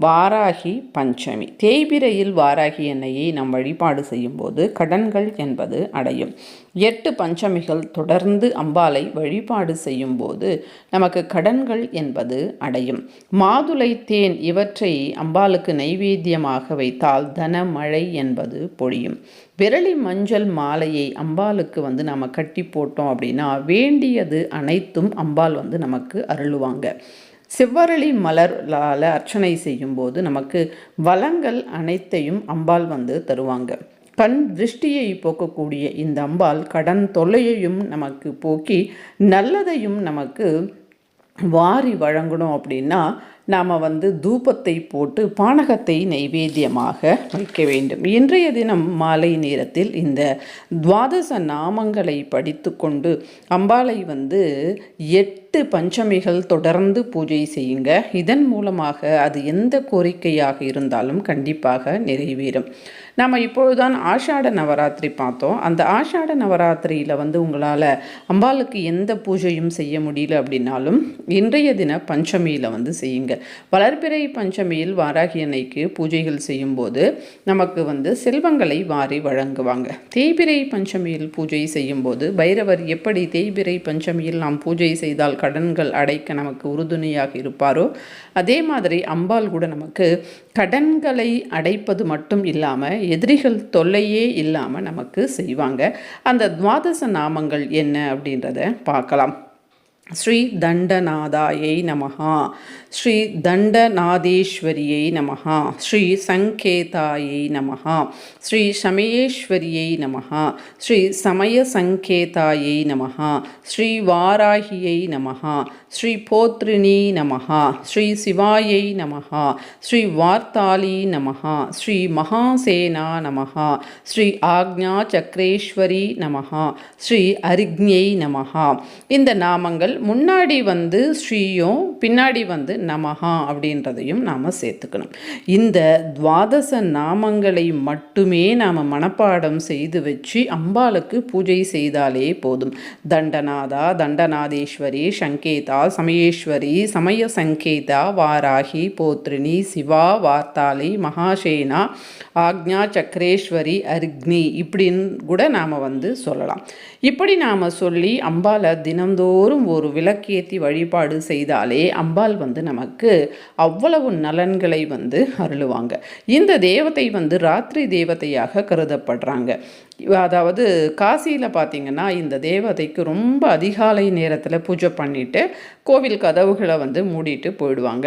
வாராகி பஞ்சமி. தேய்பிரையில் வாராகி எண்ணெயை நாம் வழிபாடு செய்யும்போது கடன்கள் என்பது அடையும். எட்டு பஞ்சமிகள் தொடர்ந்து அம்பாலை வழிபாடு செய்யும்போது நமக்கு கடன்கள் என்பது அடையும். மாதுளை தேன் இவற்றை அம்பாளுக்கு நைவேத்தியமாக வைத்தால் தன மழை என்பது பொழியும். விரலி மஞ்சள் மாலையை அம்பாளுக்கு வந்து நம்ம கட்டி போட்டோம் அப்படின்னா வேண்டியது அனைத்தும் அம்பாள் வந்து நமக்கு அருளுவாங்க. செவ்வரளி மலரால் அர்ச்சனை செய்யும்போது நமக்கு வளங்கள் அனைத்தையும் அம்பாள் வந்து தருவாங்க. கண் திருஷ்டியை போக்கக்கூடிய இந்த அம்பாள் கடன் தொல்லையையும் நமக்கு போக்கி நல்லதையும் நமக்கு வாரி வழங்கணும் அப்படின்னா நாம் வந்து தூபத்தை போட்டு பானகத்தை நைவேத்தியமாக வைக்க வேண்டும். இன்றைய தினம் மாலை நேரத்தில் இந்த துவாதச நாமங்களை படித்து கொண்டு அம்பாளை வந்து எட்டு பஞ்சமிகள் தொடர்ந்து பூஜை செய்யுங்க. இதன் மூலமாக அது எந்த கோரிக்கையாக இருந்தாலும் கண்டிப்பாக நிறைவேறும். நாம் இப்பொழுதுதான் ஆஷாட நவராத்திரி பார்த்தோம். அந்த ஆஷாட நவராத்திரியில் வந்து உங்களால் அம்பாளுக்கு எந்த பூஜையும் செய்ய முடியல அப்படின்னாலும் இன்றைய தின பஞ்சமியில் வந்து செய்யுங்க. வளர்பிறை பஞ்சமியில் வாராகி அன்னைக்கு பூஜைகள் செய்யும்போது நமக்கு வந்து செல்வங்களை வாரி வழங்குவாங்க. தேய்பிரை பஞ்சமியில் பூஜை செய்யும்போது பைரவர் எப்படி தேய்பிரை பஞ்சமியில் நாம் பூஜை செய்தால் கடன்கள் அடைக்க நமக்கு உறுதுணையாக இருப்பாரோ அதே மாதிரி அம்பாள் கூட நமக்கு கடன்களை அடைப்பது மட்டும் இல்லாமல் எதிரிகள் தொல்லையே இல்லாமல் நமக்கு செய்வாங்க. அந்த துவாதச நாமங்கள் என்ன அப்படின்றத பார்க்கலாம். ஸ்ரீ தண்டநாதாயை நமஹா. ஸ்ரீ தண்டநாதேஸ்வரியை நமஹா. ஸ்ரீ சங்கேதாயை நமஹா. ஸ்ரீ சமயேஸ்வரியை நமஹா. ஸ்ரீ சமய சங்கேதாயை நமஹா. ஸ்ரீ வாராகியை நமஹா. ஸ்ரீ போத்ரிணி நமஹா. ஸ்ரீ சிவாயை நமஹா. ஸ்ரீ வார்த்தாலி நமஹா. ஸ்ரீ மகாசேனா நமஹா. ஸ்ரீ ஆக்ஞா சக்ரேஸ்வரி நமஹா. ஸ்ரீ அரிக்ஞை நமஹா. இந்த நாமங்கள் முன்னாடி வந்து ஸ்ரீயும் பின்னாடி வந்து நமஹா அப்படின்றதையும் நாம் சேர்த்துக்கணும். இந்த துவாதச நாமங்களை மட்டுமே நாம் மனப்பாடம் செய்து வச்சு அம்பாளுக்கு பூஜை செய்தாலே போதும். தண்டநாதா தண்டநாதேஸ்வரி சங்கேதா சமயேஸ்வரி சமய சங்கேதா வாராகி போத்ரினி சிவா வார்த்தாளி மகாசேனா ஆக்ஞா சக்கரேஸ்வரி அர்க்னி இப்படின்னு கூட நாம் வந்து சொல்லலாம். இப்படி நாம் சொல்லி அம்பாலை தினந்தோறும் ஒரு விளக்கேற்றி வழிபாடு செய்தாலே அம்பாள் வந்து நமக்கு அவ்வளவு நலன்களை வந்து அருளுவாங்க. இந்த தேவதை வந்து ராத்திரி தேவதையாக கருதப்படுறாங்க. அதாவது காசியில் பார்த்திங்கன்னா இந்த தேவதைக்கு ரொம்ப அதிகாலை நேரத்தில் பூஜை பண்ணிவிட்டு கோவில் கதவுகளை வந்து மூடிட்டு போயிடுவாங்க.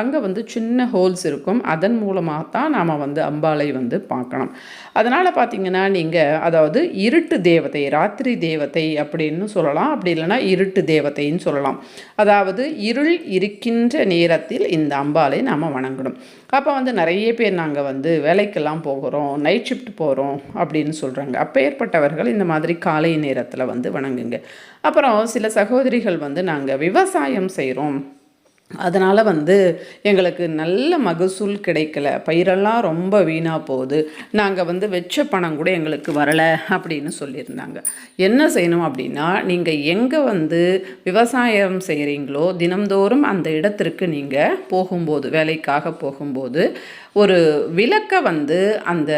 அங்கே வந்து சின்ன ஹோல்ஸ் இருக்கும். அதன் மூலமாக தான் நாம் வந்து அம்பாலை வந்து பார்க்கணும். அதனால் பார்த்திங்கன்னா நீங்கள் அதாவது இருட்டு தேவதை ராத்திரி தேவதை அப்படின்னு சொல்லலாம். அப்படி இல்லைன்னா இருட்டு தெய்வத்தையும் சொல்லலாம். அதாவது இருள் இருக்கின்ற நேரத்தில் இந்த அம்பாலை நாம் வணங்கணும். அப்போ வந்து நிறைய பேர் நாங்கள் வந்து வேலைக்கெல்லாம் போகிறோம் நைட் ஷிஃப்ட் போகிறோம் அப்படின்னு சொல்கிறாங்க அப்போ ஏற்பட்டவர்கள் இந்த மாதிரி காலை நேரத்தில் வந்து வணங்குங்க. அப்புறம் சில சகோதரிகள் வந்து நாங்கள் விவசாயம் செய்கிறோம் அதனால் வந்து எங்களுக்கு நல்ல மகசூல் கிடைக்கல. பயிரெல்லாம் ரொம்ப வீணாக போகுது. நாங்கள் வந்து வெச்ச பணம் கூட எங்களுக்கு வரலை அப்படின்னு சொல்லியிருந்தாங்க. என்ன செய்யணும் அப்படின்னா நீங்கள் எங்கே வந்து விவசாயம் செய்கிறீங்களோ தினம்தோறும் அந்த இடத்திற்கு நீங்கள் போகும்போது வேலைக்காக போகும்போது ஒரு விளக்கை வந்து அந்த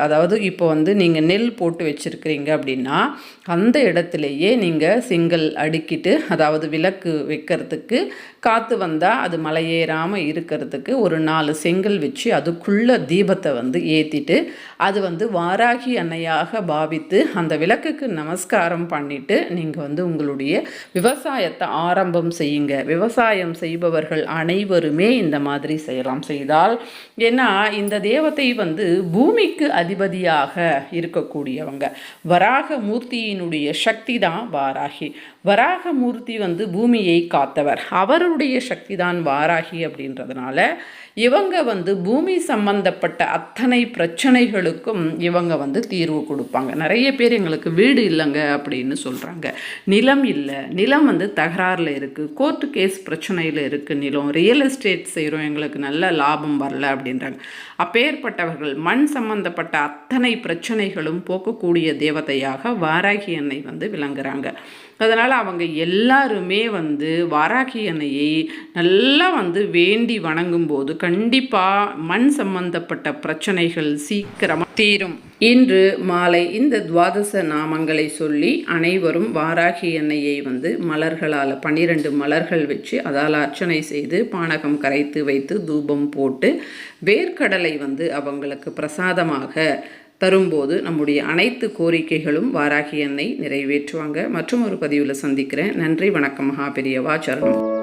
அதாவது இப்போ வந்து நீங்கள் நெல் போட்டு வச்சுருக்கிறீங்க அப்படின்னா அந்த இடத்துலையே நீங்கள் சிங்கல் அடுக்கிட்டு அதாவது விளக்கு வைக்கிறதுக்கு காற்று வந்து வந்தால் அது மலையேறாமல் இருக்கிறதுக்கு ஒரு நாலு செங்கல் வச்சு அதுக்குள்ளே தீபத்தை வந்து ஏற்றிட்டு அது வந்து வாராகி அன்னையாக பாவித்து அந்த விளக்குக்கு நமஸ்காரம் பண்ணிவிட்டு நீங்கள் வந்து உங்களுடைய விவசாயத்தை ஆரம்பம் செய்யுங்க. விவசாயம் செய்பவர்கள் அனைவருமே இந்த மாதிரி செய்யலாம். செய்தால் ஏன்னா இந்த தேவதை வந்து பூமிக்கு அதிபதியாக இருக்கக்கூடியவங்க. வராக மூர்த்தியினுடைய சக்தி தான் வாராகி. வராக மூர்த்தி வந்து பூமியை காத்தவர். அவருடைய சக்தி தான் வாராகி அப்படின்றதுனால இவங்க வந்து பூமி சம்பந்தப்பட்ட அத்தனை பிரச்சனைகளுக்கும் இவங்க வந்து தீர்வு கொடுப்பாங்க. நிறைய பேர் எங்களுக்கு வீடு இல்லைங்க அப்படின்னு சொல்கிறாங்க நிலம் இல்லை. நிலம் வந்து தகராறில் இருக்குது கோர்ட்டு கேஸ் பிரச்சனையில் இருக்குது நிலம். ரியல் எஸ்டேட் செய்கிறோம் எங்களுக்கு நல்ல லாபம் வரல அப்படின்றாங்க. அப்பேற்பட்டவர்கள் மண் சம்பந்தப்பட்ட அத்தனை பிரச்சனைகளும் போக்கக்கூடிய தேவதையாக வாராகி அன்னை வந்து விளங்குறாங்க. அதனால் அவங்க எல்லாருமே வந்து வாராகி அன்னையை நல்லா வந்து வேண்டி வணங்கும் போது கண்டிப்பாக மண் சம்பந்தப்பட்ட பிரச்சனைகள் சீக்கிரமாக தீரும். இன்று மாலை இந்த துவாதச நாமங்களை சொல்லி அனைவரும் வாராகி எண்ணெயை வந்து மலர்களால் பன்னிரெண்டு மலர்கள் வச்சு அதால் அர்ச்சனை செய்து பானகம் கரைத்து வைத்து தூபம் போட்டு வேர்க்கடலை வந்து அவங்களுக்கு பிரசாதமாக தரும்போது நம்முடைய அனைத்து கோரிக்கைகளும் வாராகி எண்ணெய் நிறைவேற்றுவாங்க. மற்றும் ஒரு பதிவில் சந்திக்கிறேன். நன்றி வணக்கம் மகாபெரியவா சரணம்.